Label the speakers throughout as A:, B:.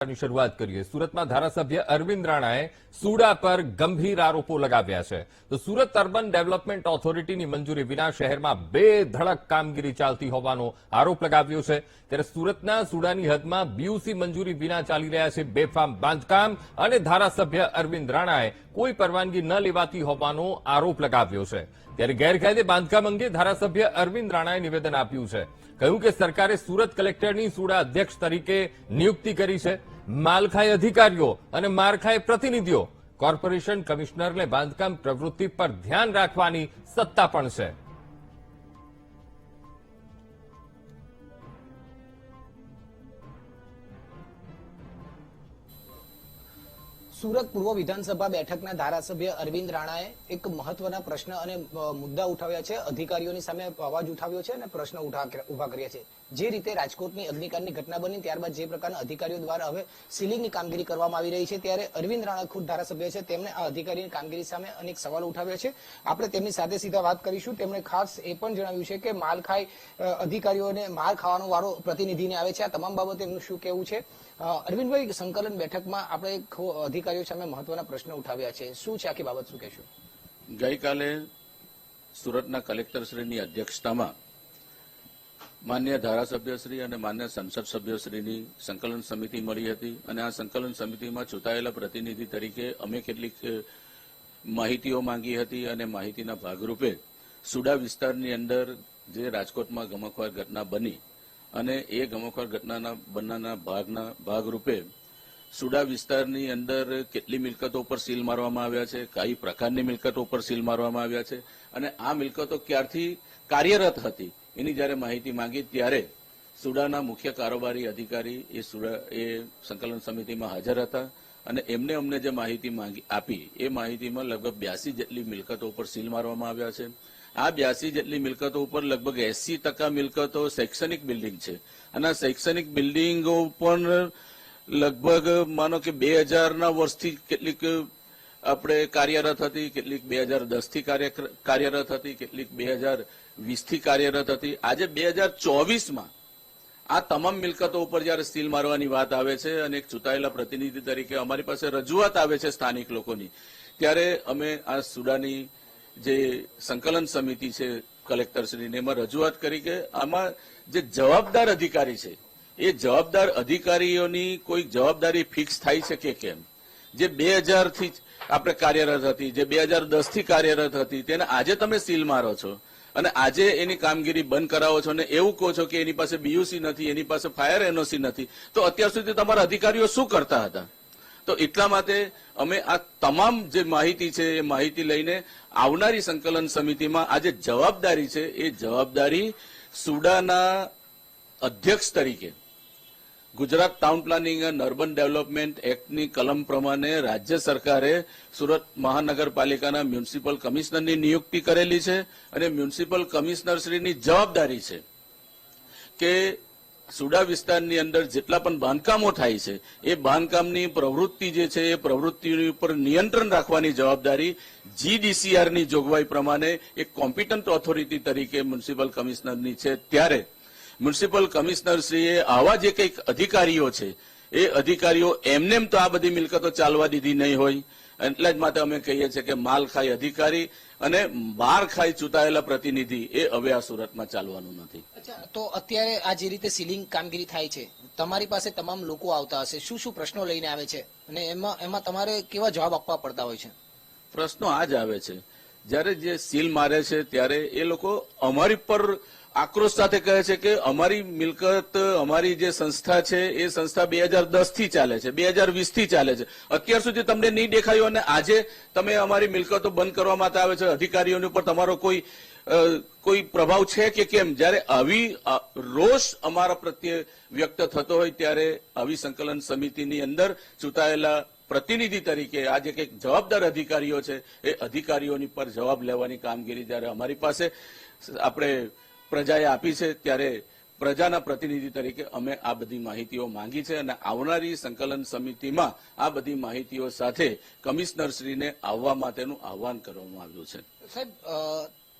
A: ની શરૂઆત કરીએ. સુરતમાં ધારાસભ્ય અરવિંદ રાણાએ સુડા પર ગંભીર આરોપો લગાવ્યા છે. તો સુરત અર્બન ડેવલપમેન્ટ ઓથોરિટીની મંજૂરી વિના શહેરમાં બે ધડક કામગીરી ચાલતી હોવાનો આરોપ લગાવ્યો છે. ત્યારે સુરતના સુડાની હદમાં બીયુસી મંજૂરી વિના ચાલી રહ્યા છે બેફામ બાંધકામ અને ધારાસભ્ય અરવિંદ રાણાએ કોઈ પરવાનગી ન લેવાતી હોવાનો આરોપ લગાવ્યો છે. ત્યારે ગેરકાયદે બાંધકામ અંગે ધારાસભ્ય અરવિંદ રાણાએ નિવેદન આપ્યું છે. કહ્યું કે સરકારે સુરત કલેક્ટરની સુડા અધ્યક્ષ તરીકે નિયુક્તિ કરી છે. માલખાઈ અધિકારીઓ અને માળખાઈ પ્રતિનિધિઓ. કોર્પોરેશન કમિશનરને બાંધકામ પ્રવૃત્તિ પર ધ્યાન રાખવાની સત્તા પણ છે.
B: સુરત પૂર્વ વિધાનસભા બેઠકના ધારાસભ્ય અરવિંદ રાણાએ એક મહત્વના પ્રશ્ન અને મુદ્દા ઉઠાવ્યા છે. અધિકારીઓની સામે અવાજ ઉઠાવ્યો છે અને પ્રશ્ન ઊભા કર્યા છે. જે રીતે રાજકોટની અગ્નિકાંડની ઘટના બની, ત્યારબાદ જે પ્રકારના અધિકારીઓ દ્વારા હવે સીલિંગની કામગીરી કરવામાં આવી રહી છે, ત્યારે અરવિંદ રાણા ખુદ ધારાસભ્ય છે. તેમણે આ અધિકારીની કામગીરી સામે અનેક સવાલો ઉઠાવ્યા છે. આપણે તેમની સાથે સીધા વાત કરીશું. તેમણે ખાસ એ પણ જણાવ્યું છે કે માલ અધિકારીઓને માર ખાવાનો વારો પ્રતિનિધિને આવે છે. આ તમામ બાબતે એમનું શું કહેવું છે? અરવિંદભાઈ, સંકલન બેઠકમાં આપણે અધિકારીઓ સામે મહત્વના પ્રશ્ન ઉઠાવ્યા છે. શું છે? આખી બાબત શું કહેશું?
C: ગઈકાલે સુરતના કલેક્ટરશ્રીની અધ્યક્ષતામાં માન્ય ધારાસભ્યશ્રી અને માન્ય સંસદ સભ્યશ્રીની સંકલન સમિતિ મળી હતી અને આ સંકલન સમિતિમાં ચૂંટાયેલા પ્રતિનિધિ તરીકે અમે કેટલીક માહિતીઓ માંગી હતી અને માહિતીના ભાગરૂપે સુડા વિસ્તારની અંદર જે રાજકોટમાં ગમખવાર ઘટના બની અને એ ગમકવાર ઘટનાના બનાના ભાગના ભાગરૂપે સુડા વિસ્તારની અંદર કેટલી મિલકતો પર સીલ મારવામાં આવ્યા છે, કઈ પ્રકારની મિલકતો પર સીલ મારવામાં આવ્યા છે અને આ મિલકતો ક્યારથી કાર્યરત હતી? એની જ્યારે માહિતી માંગી ત્યારે સુડાના મુખ્ય કારોબારી અધિકારી એ એ સંકલન સમિતિમાં હાજર હતા અને એમને અમને જે માહિતી માંગી, આપી, એ માહિતીમાં લગભગ બ્યાસી જેટલી મિલકતો ઉપર સીલ મારવામાં આવ્યા છે. આ બ્યાસી જેટલી મિલકતો ઉપર લગભગ એસી ટકા મિલકતો શૈક્ષણિક બિલ્ડિંગ છે. અને આ શૈક્ષણિક બિલ્ડિંગો પણ લગભગ માનો કે બે હજારના વર્ષથી કેટલીક આપણે કાર્યરત હતી, કેટલીક બે હજાર દસથી કાર્યરત હતી, કેટલીક બે હજાર વીસથી કાર્યરત હતી. આજે બે હજાર ચોવીસમાં આ તમામ મિલકતો ઉપર જ્યારે સીલ મારવાની વાત આવે છે અને એક ચૂંટાયેલા પ્રતિનિધિ તરીકે અમારી પાસે રજૂઆત આવે છે સ્થાનિક લોકોની, ત્યારે અમે આ સુડાની જે સંકલન સમિતિ છે કલેક્ટરશ્રીને એમાં રજૂઆત કરી કે આમાં જે જવાબદાર અધિકારી છે, એ જવાબદાર અધિકારીઓની કોઈ જવાબદારી ફિક્સ થાય છે કે કેમ? જે બે હજારથી આપણે કાર્યરત હતી, જે બે હજાર દસથી કાર્યરત હતી, તેને આજે તમે સીલ મારો છો. અને આજે એની કામગીરી બંધ કરાવો છો અને એવું કહો છો કે એની પાસે બીયુસી નથી, એની પાસે ફાયર એનઓસી નથી. તો અત્યાર સુધી તમારા અધિકારીઓ શું કરતા હતા? તો એટલા માટે અમે આ તમામ જે માહિતી છે, એ માહિતી લઈને આવનારી સંકલન સમિતિમાં આ જે જવાબદારી છે, એ જવાબદારી સુડાના અધ્યક્ષ તરીકે Gujarat town planning and urban development એક્ટની કલમ પ્રમાણે રાજ્ય સરકારે સુરત મહાનગરપાલિકાના મ્યુનિસિપલ કમિશનરની નિયુક્તિ કરેલી છે અને મ્યુનિસિપલ કમિશનરશ્રીની જવાબદારી છે કે સુડા વિસ્તારની અંદર જેટલા પણ બાંધકામો થાય છે, એ બાંધકામની પ્રવૃત્તિ જે છે, એ પ્રવૃત્તિની ઉપર નિયંત્રણ રાખવાની જવાબદારી જીડીસીઆરની જોગવાઈ પ્રમાણે એક કોમ્પિટન્ટ ઓથોરિટી તરીકે મ્યુનિસિપલ કમિશનરની છે. ત્યારે મ્યુનિસિપલ કમિશનરશ્રીએ આવા જે કંઈક અધિકારીઓ છે એ અધિકારીઓ એમનેમ તો આ બધી મિલકતો ચાલવા દીધી નહીં હોય. એટલા જ માટે અમે કહીએ છીએ કે માલ ખાઈ અધિકારી અને માર ખાઈ ચૂંટાયેલા પ્રતિનિધિ એ હવે આ સુરતમાં ચાલવાનું નથી.
B: અચ્છા તો અત્યારે આ જે રીતે સીલિંગ કામગીરી થાય છે તમારી પાસે તમામ લોકો આવતા હશે શું શું પ્રશ્નો લઈને આવે છે? અને એમાં એમાં તમારે કેવા જવાબ આપવા પડતા હોય છે?
C: પ્રશ્નો આ જ આવે છે. જ્યારે જે સીલ મારે છે ત્યારે એ લોકો અમારી પર આક્રોશ સાથે કહે છે કે અમારી મિલકત, અમારી જે સંસ્થા છે, એ સંસ્થા બે હજાર દસથી ચાલે છે, બે હજાર વીસથી ચાલે છે. અત્યાર સુધી તમને નહીં દેખાયું અને આજે તમે અમારી મિલકતો બંધ કરવા માટે આવે છે, અધિકારીઓની ઉપર તમારો કોઈ કોઈ પ્રભાવ છે કે કેમ? જ્યારે આવી રોષ અમારા પ્રત્યે વ્યક્ત થતો હોય ત્યારે આવી સંકલન સમિતિની અંદર ચૂંટાયેલા પ્રતિનિધિ તરીકે આ જે કંઈક જવાબદાર અધિકારીઓ છે, એ અધિકારીઓની પર જવાબ લેવાની કામગીરી જ્યારે અમારી પાસે આપણે પ્રજાએ આપી છે, ત્યારે પ્રજાના પ્રતિનિધિ તરીકે અમે આ બધી માહિતીઓ માંગી છે અને આવનારી સંકલન સમિતિમાં આ બધી માહિતીઓ સાથે કમિશનરશ્રીને આવવા માટેનું આહવાન કરવામાં આવ્યું છે.
B: સાહેબ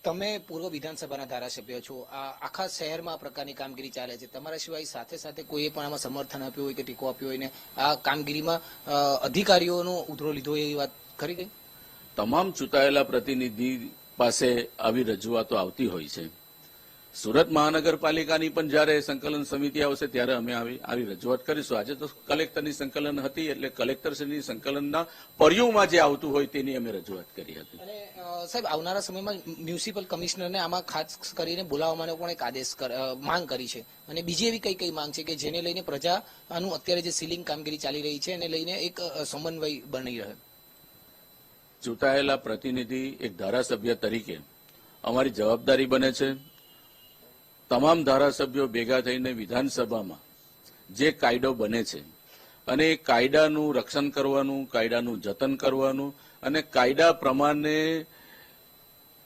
B: તમે પૂર્વ વિધાનસભાના ધારાસભ્ય છો. આ આખા શહેરમાં આ પ્રકારની કામગીરી ચાલે છે. તમારા સિવાય સાથે સાથે કોઈએ પણ આમાં સમર્થન આપ્યું હોય કે ટેકો આપ્યો હોય ને આ કામગીરીમાં અધિકારીઓનો ઉધરો લીધો એવી વાત ખરી ગઈ
C: તમામ ચૂંટાયેલા પ્રતિનિધિ પાસે આવી રજૂઆતો આવતી હોય છે. સુરત મહાનગરપાલિકાની પણ જ્યારે સંકલન સમિતિ આવશે ત્યારે અમે આવી આવી રજૂઆત કરીશું. આજે તો કલેક્ટરની સંકલન હતી એટલે કલેક્ટરશ્રીની સંકલનના પર્યુમાં જે આવતું હોય તેની અમે રજૂઆત કરી હતી.
B: સાહેબ આવનારા સમયમાં મ્યુનિસિપલ કમિશનરને આમાં ખાસ કરીને બોલાવવાનો પણ એક આદેશ માંગ કરી છે. અને બીજી એવી કઈ કઈ માંગ છે કે જેને લઈને પ્રજા આનું અત્યારે જે સીલિંગ કામગીરી ચાલી રહી છે એને લઈને એક સમન્વય બની રહે
C: ચૂંટાયેલા પ્રતિનિધિ એક ધારાસભ્ય તરીકે અમારી જવાબદારી બને છે. તમામ ધારાસભ્યો ભેગા થઈને વિધાનસભામાં જે કાયદો બને છે અને એ કાયદાનું રક્ષણ કરવાનું, કાયદાનું જતન કરવાનું અને કાયદા પ્રમાણે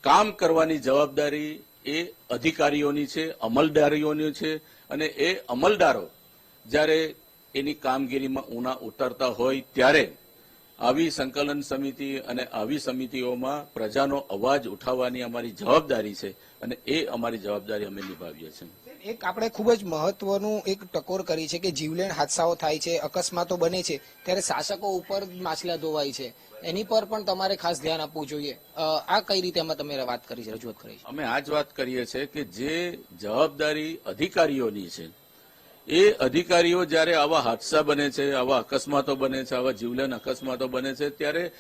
C: કામ કરવાની જવાબદારી એ અધિકારીઓની છે, અમલદારીઓની છે અને એ અમલદારો જ્યારે એની કામગીરીમાં ઉના ઉતરતા હોય ત્યારે આવી સંકલન સમિતિ અને આવી સમિતિઓમાં પ્રજાનો અવાજ ઉઠાવવાની અમારી જવાબદારી છે અને એ અમારી જવાબદારી અમે નિભાવીએ છીએ.
B: એક આપણે ખૂબ જ મહત્વનું એક ટકોર કરી છે કે જીવલેણ હાદસાઓ થાય છે અકસ્માતો બને છે ત્યારે શાસકો ઉપર માછલા ધોવાય છે. એની પર પણ તમારે ખાસ ધ્યાન આપવું જોઈએ. આ કઈ રીતે એમાં તમે વાત કરી છે રજૂઆત કરી છે?
C: અમે આ જ વાત કરીએ છીએ કે જે જવાબદારી અધિકારીઓની છે એ અધિકારીઓ જ્યારે આવા હાદસા બને છે, આવા અકસ્માતો બને છે, આવા જીવલેણ અકસ્માતો બને છે, ત્યારે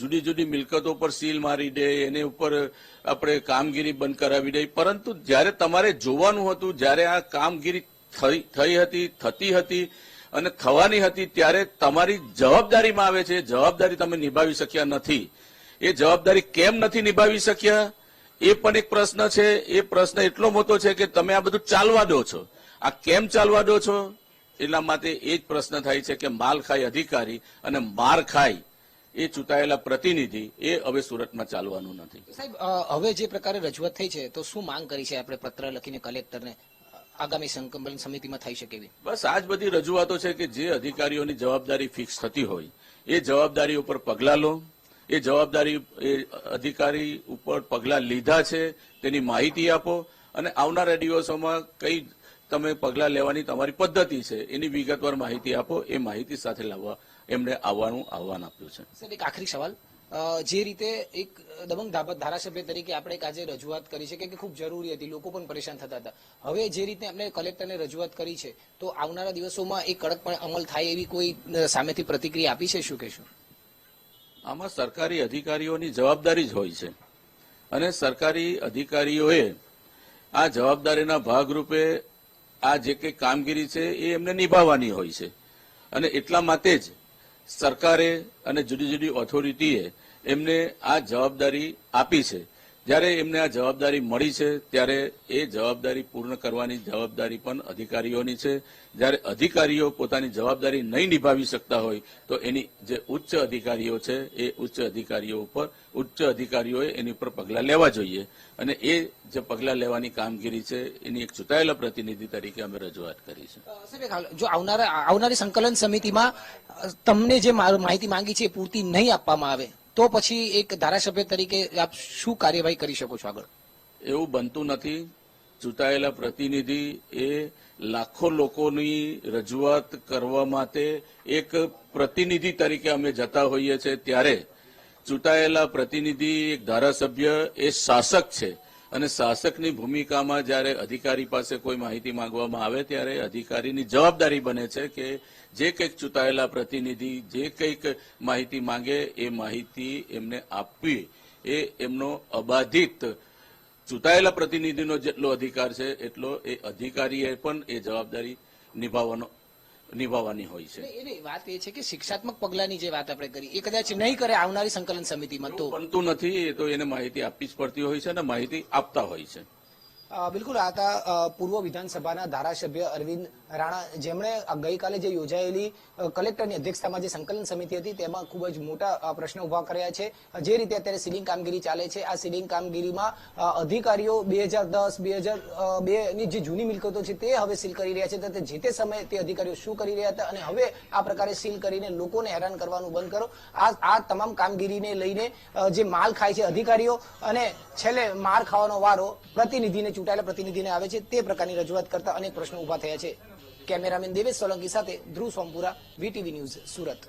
C: જુદી જુદી મિલકતો પર સીલ મારી દે, એને ઉપર આપણે કામગીરી બંધ કરાવી દે. પરંતુ જ્યારે તમારે જોવાનું હતું, જ્યારે આ કામગીરી થઈ હતી, થતી હતી અને થવાની હતી, ત્યારે તમારી જવાબદારીમાં આવે છે. જવાબદારી તમે નિભાવી શક્યા નથી. એ જવાબદારી કેમ નથી નિભાવી શક્યા? એ પણ એક પ્રશ્ન છે. એ પ્રશ્ન એટલો મોટો છે કે તમે આ બધું ચાલવા દો છો. આ કેમ ચાલવા દો છો? એટલા માટે એ જ પ્રશ્ન થાય છે કે માલખાઈ અધિકારી અને માર ખાય એ ચૂંટાયેલા પ્રતિનિધિ એ હવે સુરતમાં ચાલવાનું નથી.
B: સાહેબ હવે જે પ્રકારે રજૂઆત થઈ છે તો શું માંગ કરી છે આપણે પત્ર લખીને કલેક્ટરને? આગામી સંકલન સમિતિમાં થઈ શકે એવી?
C: બસ આ જ બધી રજૂઆતો છે કે જે અધિકારીઓની જવાબદારી ફિક્સ થતી હોય. એ જવાબદારી ઉપર પગલાં લો. એ જવાબદારી એ અધિકારી ઉપર પગલાં લીધા છે તેની માહિતી આપો. અને આવનારા દિવસોમાં કઈ તમે પગલાં લેવાની તમારી પદ્ધતિ છે એની વિગતવાર માહિતી આપો એ માહિતી સાથે લાવવા એમને આવવાનું આહવાન આપ્યું છે.
B: સર એક આખરી સવાલ. જે રીતે એક દબંગ ધારાસભ્ય તરીકે આપણે આજે રજૂઆત કરી છે કે ખૂબ જરૂરી હતી લોકો પણ પરેશાન થતા હતા. હવે જે રીતે આપણે કલેક્ટરને રજૂઆત કરી છે તો આવનારા દિવસોમાં એ કડકપણે અમલ થાય એવી કોઈ સામેથી પ્રતિક્રિયા આપી છે શું કહેશું?
C: આમાં સરકારી અધિકારીઓની જવાબદારી જ હોય છે. અને સરકારી અધિકારીઓએ આ જવાબદારીના ભાગરૂપે આ જે કંઈ કામગીરી છે એ એમને નિભાવવાની હોય છે. અને એટલા માટે જ સરકારે અને જુદી જુદી ઓથોરિટીએ એમને આ જવાબદારી આપી છે. જ્યારે એમને આ જવાબદારી મળી છે, ત્યારે એ જવાબદારી પૂર્ણ કરવાની જવાબદારી પણ અધિકારીઓની છે. જ્યારે અધિકારીઓ પોતાની જવાબદારી નહીં નિભાવી શકતા હોય, તો એની જે ઉચ્ચ અધિકારીઓ છે, એ ઉચ્ચ અધિકારીઓ ઉપર, ઉચ્ચ અધિકારીઓએ એની ઉપર પગલાં લેવા જોઈએ. અને એ જે પગલાં લેવાની કામગીરી છે, એની એક ચૂંટાયેલા પ્રતિનિધિ તરીકે અમે રજૂઆત કરી છે.
B: જો આવનારા આવનારી સંકલન સમિતિમાં તમને જે માહિતી માંગી છે એ પૂરતી નહીં આપવામાં આવે. તો પછી એક ધારાસભ્ય તરીકે આપ શું કાર્યવાહી કરી શકો છો આગળ?
C: એવું બનતું નથી. ચૂંટાયેલા પ્રતિનિધિ એ લાખો લોકોની રજૂઆત કરવા માટે એક પ્રતિનિધિ તરીકે અમે જતા હોઈએ છીએ. ત્યારે ચૂંટાયેલા પ્રતિનિધિ, એક ધારાસભ્ય એ શાસક છે. અને શાસકની ભૂમિકામાં જ્યારે અધિકારી પાસે કોઈ માહિતી માંગવામાં આવે ત્યારે અધિકારીની જવાબદારી બને છે કે જે કંઈક ચૂંટાયેલા પ્રતિનિધિ જે કંઈક માહિતી માંગે એ માહિતી એમને આપવી એ એમનો અબાધિત ચૂંટાયેલા પ્રતિનિધિનો જેટલો અધિકાર છે એટલો એ અધિકારીએ પણ એ જવાબદારી નિભાવવાનો નિભાવવાની હોય છે.
B: એની વાત એ છે કે શિક્ષાત્મક પગલાની જે વાત આપણે કરી એ કદાચ નહીં કરે આવનારી સંકલન સમિતિમાં તો
C: બનતું નથી તો એને માહિતી આપવી જ પડતી હોય છે અને માહિતી આપતા હોય છે.
B: બિલકુલ, આ હતા પૂર્વ વિધાનસભાના ધારાસભ્ય અરવિંદ રાણા. જેમણે ગઈકાલે જે યોજાયેલી કલેક્ટરની અધ્યક્ષતામાં જે સંકલન સમિતિ હતી, તેમાં ખૂબ જ મોટા પ્રશ્નો ઊભા કર્યા છે. જે રીતે અત્યારે સીલિંગ કામગીરી ચાલે છે, આ સીલિંગ કામગીરીમાં અધિકારીઓ બે હજાર દસ, બે હજાર બે ની જે જૂની મિલકતો છે, તે હવે સીલ કરી રહ્યા છે. તો જે તે સમયે તે અધિકારીઓ શું કરી રહ્યા હતા અને હવે આ પ્રકારે સીલ કરીને લોકોને હેરાન કરવાનું બંધ કરો. આ આ તમામ કામગીરીને લઈને જે માલ ખાય છે અધિકારીઓ અને છેલ્લે માર ખાવાનો વારો પ્રતિનિધિને ચૂંટાયેલા પ્રતિનિધિને આવે છે તે પ્રકારની રજૂઆત કરતા અનેક પ્રશ્નો ઊભા થયા છે. કેમેરામેન દેવેશ સોલંકી સાથે ધ્રુવ સોમપુરા, વીટીવી ન્યૂઝ સુરત.